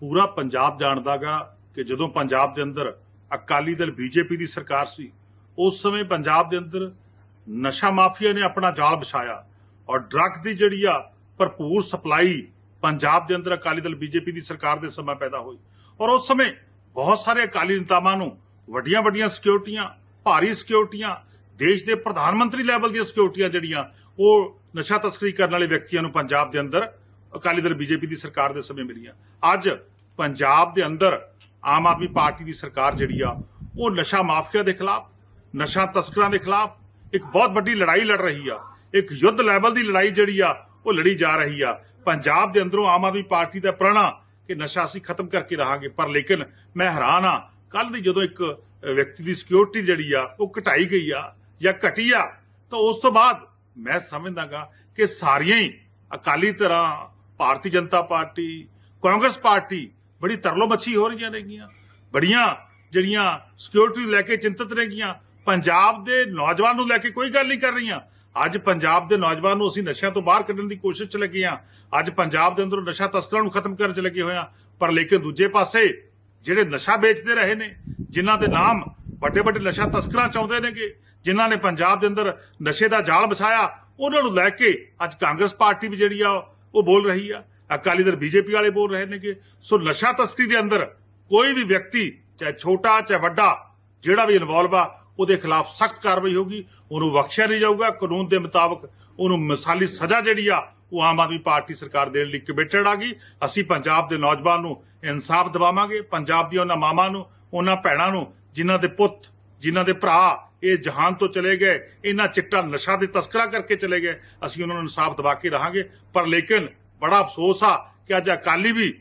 ਪੂਰਾ ਪੰਜਾਬ ਜਾਣਦਾਗਾ ਕਿ ਜਦੋਂ ਪੰਜਾਬ ਦੇ ਅੰਦਰ ਅਕਾਲੀ ਦਲ ਬੀਜੇਪੀ ਦੀ ਸਰਕਾਰ ਸੀ, ਉਸ ਸਮੇਂ ਪੰਜਾਬ ਦੇ ਅੰਦਰ ਨਸ਼ਾ ਮਾਫੀਆ ਨੇ ਆਪਣਾ ਜਾਲ ਵਿਛਾਇਆ ਔਰ ਡਰੱਗ ਦੀ ਜਿਹੜੀ ਆ ਭਰਪੂਰ ਸਪਲਾਈ ਪੰਜਾਬ ਦੇ ਅੰਦਰ ਅਕਾਲੀ ਦਲ ਬੀਜੇਪੀ ਦੀ ਸਰਕਾਰ ਦੇ ਸਮਾਂ ਪੈਦਾ ਹੋਈ। ਔਰ ਉਸ ਸਮੇਂ ਬਹੁਤ ਸਾਰੇ ਅਕਾਲੀ ਨੇਤਾਵਾਂ ਨੂੰ ਵੱਡੀਆਂ ਵੱਡੀਆਂ ਸਿਕਿਉਰਟੀਆਂ, ਭਾਰੀ ਸਿਕਿਉਰਟੀਆਂ, ਦੇਸ਼ ਦੇ ਪ੍ਰਧਾਨ ਮੰਤਰੀ ਲੈਵਲ ਦੀਆਂ ਸਿਕਿਉਰਟੀਆਂ ਜਿਹੜੀਆਂ, ਉਹ ਨਸ਼ਾ ਤਸਕਰੀ ਕਰਨ ਵਾਲੇ ਵਿਅਕਤੀਆਂ ਨੂੰ ਪੰਜਾਬ ਦੇ ਅੰਦਰ ਅਕਾਲੀ ਦਲ ਬੀਜੇਪੀ ਦੀ ਸਰਕਾਰ ਦੇ ਸਮੇਂ ਮਿਲੀਆਂ। ਅੱਜ ਪੰਜਾਬ ਦੇ ਅੰਦਰ ਆਮ ਆਦਮੀ ਪਾਰਟੀ ਦੀ ਸਰਕਾਰ ਜਿਹੜੀ ਆ, ਉਹ ਨਸ਼ਾ ਮਾਫੀਆ ਦੇ ਖਿਲਾਫ, ਨਸ਼ਾ ਤਸਕਰਾਂ ਦੇ ਖਿਲਾਫ ਇੱਕ ਬਹੁਤ ਵੱਡੀ ਲੜਾਈ ਲੜ ਰਹੀ ਆ। ਇੱਕ ਯੁੱਧ ਲੈਵਲ ਦੀ ਲੜਾਈ ਜਿਹੜੀ ਆ, ਉਹ ਲੜੀ ਜਾ ਰਹੀ ਆ। ਪੰਜਾਬ ਦੇ ਅੰਦਰੋਂ ਆਮ ਆਦਮੀ ਪਾਰਟੀ ਦਾ ਪ੍ਰਣਾ ਕਿ ਨਸ਼ਾ ਅਸੀਂ ਖਤਮ ਕਰਕੇ ਰਹਾਂਗੇ, ਪਰ ਲੇਕਿਨ ਮੈਂ ਹੈਰਾਨ ਆ ਕੱਲ ਦੀ ਜਦੋਂ ਇੱਕ ਵਿਅਕਤੀ ਦੀ ਸਿਕਿਉਰਿਟੀ ਜਿਹੜੀ ਆ, ਉਹ ਘਟਾਈ ਗਈ ਆ ਜਾਂ ਘਟੀ ਆ, ਤਾਂ ਉਸ ਤੋਂ ਬਾਅਦ ਮੈਂ ਸਮਝਦਾਗਾ ਕਿ ਸਾਰੀਆਂ ਹੀ ਅਕਾਲੀ ਤਰ੍ਹਾਂ Bharatiya Janata party, Congress party ਬੜੀ ਤਰਲੋ ਮੱਛੀ ਹੋ ਰਹੀਆਂ ਨੇਗੀਆਂ। ਬੜੀਆਂ ਜਿਹੜੀਆਂ ਸਿਕਿਉਰਿਟੀ ਨੂੰ ਲੈ ਕੇ ਚਿੰਤਤ ਨੇਗੀਆਂ। ਪੰਜਾਬ ਦੇ ਨੌਜਵਾਨ ਨੂੰ ਲੈ ਕੇ ਕੋਈ ਗੱਲ ਨਹੀਂ ਕਰ ਰਹੀਆਂ। ਅੱਜ ਪੰਜਾਬ ਦੇ ਨੌਜਵਾਨ ਨੂੰ ਅਸੀਂ ਨਸ਼ਿਆਂ ਤੋਂ ਬਾਹਰ ਕੱਢਣ ਦੀ ਕੋਸ਼ਿਸ਼ ਚ ਲੱਗੇ ਹਾਂ। ਅੱਜ ਪੰਜਾਬ ਦੇ ਅੰਦਰੋਂ ਨਸ਼ਾ ਤਸਕਰਾਂ ਨੂੰ ਖਤਮ ਕਰਨ ਚ ਲੱਗੇ ਹੋਏ ਹਾਂ। ਪਰ ਲੇਕਿਨ ਦੂਜੇ ਪਾਸੇ ਜਿਹੜੇ ਨਸ਼ਾ ਵੇਚਦੇ ਰਹੇ ਨੇ, ਜਿਨ੍ਹਾਂ ਦੇ ਨਾਮ ਵੱਡੇ ਵੱਡੇ ਨਸ਼ਾ ਤਸਕਰਾਂ ਚਾਹੁੰਦੇ ਨੇਗੇ, ਜਿਨ੍ਹਾਂ ਨੇ ਪੰਜਾਬ ਦੇ ਅੰਦਰ ਨਸ਼ੇ ਦਾ ਜਾਲ ਵਿਛਾਇਆ ਉਹਨਾਂ ਨੂੰ ਲੈ ਕੇ ਅੱਜ ਕਾਂਗਰਸ ਪਾਰਟੀ ਵੀ ਜਿਹੜੀ ਆ, ਉਹ ਬੋਲ ਰਹੀ ਆ। ਅਕਾਲੀ ਦਲ ਬੀਜੇਪੀ ਵਾਲੇ ਬੋਲ ਰਹੇ ਨੇਗੇ। ਸੋ ਨਸ਼ਾ ਤਸਕਰੀ ਦੇ ਅੰਦਰ ਕੋਈ ਵੀ ਵਿਅਕਤੀ, ਚਾਹੇ ਛੋਟਾ, ਚਾਹੇ ਵੱਡਾ, ਜਿਹੜਾ ਵੀ ਇਨਵੋਲਵ ਆ, ਉਹਦੇ ਖਿਲਾਫ ਸਖਤ ਕਾਰਵਾਈ ਹੋਗੀ ਉਹਨੂੰ ਬਖਸ਼ਿਆ ਨਹੀਂ ਜਾਊਗਾ। ਕਾਨੂੰਨ ਦੇ ਮੁਤਾਬਕ ਉਹਨੂੰ ਮਿਸਾਲੀ ਸਜ਼ਾ ਜਿਹੜੀ ਆ, ਉਹ ਆਮ ਆਦਮੀ ਪਾਰਟੀ ਸਰਕਾਰ ਦੇਣ ਲਈ ਕਮਿਟਡ ਆ ਗਈ। ਅਸੀਂ ਪੰਜਾਬ ਦੇ ਨੌਜਵਾਨ ਨੂੰ ਇਨਸਾਫ ਦਿਵਾਵਾਂਗੇ। ਪੰਜਾਬ ਦੀਆਂ ਉਹਨਾਂ ਮਾਵਾਂ ਨੂੰ, ਉਹਨਾਂ ਭੈਣਾਂ ਨੂੰ, ਜਿਨ੍ਹਾਂ ਦੇ ਪੁੱਤ, ਜਿਨ੍ਹਾਂ ਦੇ ਭਰਾ ਇਹ ਜਹਾਨ ਤੋਂ ਚਲੇ ਗਏ, ਇਹਨਾਂ ਚਿੱਟਾ ਨਸ਼ਾ ਦੇ ਤਸਕਰਾ ਕਰਕੇ ਚਲੇ ਗਏ। ਅਸੀਂ ਉਹਨਾਂ ਨੂੰ ਇਨਸਾਫ ਦਿਵਾ ਕੇ ਰਹਾਂਗੇ। ਪਰ ਲੇਕਿਨ ਬੜਾ ਅਫਸੋਸ ਆ ਕਿ ਅੱਜ ਅਕਾਲੀ ਵੀ,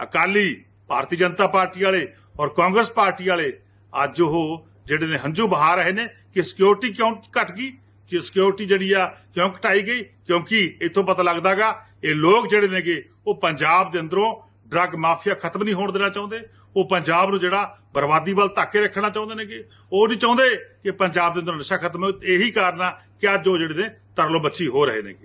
ਅਕਾਲੀ ਭਾਰਤੀ ਜਨਤਾ ਪਾਰਟੀ ਵਾਲੇ ਔਰ ਕਾਂਗਰਸ ਪਾਰਟੀ ਵਾਲੇ ਅੱਜ ਉਹ ਜਿਹੜੇ ਨੇ ਹੰਝੂ ਬਹਾ ਰਹੇ ਨੇ ਕਿ ਸਿਕਿਉਰਿਟੀ ਕਿਉਂ ਘਟ ਗਈ, ਕਿ ਸਿਕਿਉਰਿਟੀ ਜਿਹੜੀ ਆ ਕਿਉਂ ਘਟਾਈ ਗਈ, ਕਿਉਂਕਿ ਇੱਥੋਂ ਪਤਾ ਲੱਗਦਾਗਾ ਇਹ ਲੋਕ ਜਿਹੜੇ ਨੇਗੇ ਉਹ ਪੰਜਾਬ ਦੇ ਅੰਦਰੋਂ ਡਰੱਗ ਮਾਫੀਆ ਖਤਮ ਨਹੀਂ ਹੋਣ ਦੇਣਾ ਚਾਹੁੰਦੇ, ਉਹ ਪੰਜਾਬ ਨੂੰ ਜਿਹੜਾ ਬਰਬਾਦੀ ਵੱਲ ਧੱਕੇ ਰੱਖਣਾ ਚਾਹੁੰਦੇ ਨੇਗੇ। ਉਹ ਨਹੀਂ ਚਾਹੁੰਦੇ ਕਿ ਪੰਜਾਬ ਦੇ ਅੰਦਰ ਨਸ਼ਾ ਖਤਮ ਹੋਵੇ ਇਹੀ ਕਾਰਨ ਆ ਕਿ ਅੱਜ ਉਹ ਜਿਹੜੇ ਨੇ ਤਰਲੋ ਬੱਚੀ ਹੋ ਰਹੇ ਨੇਗੇ।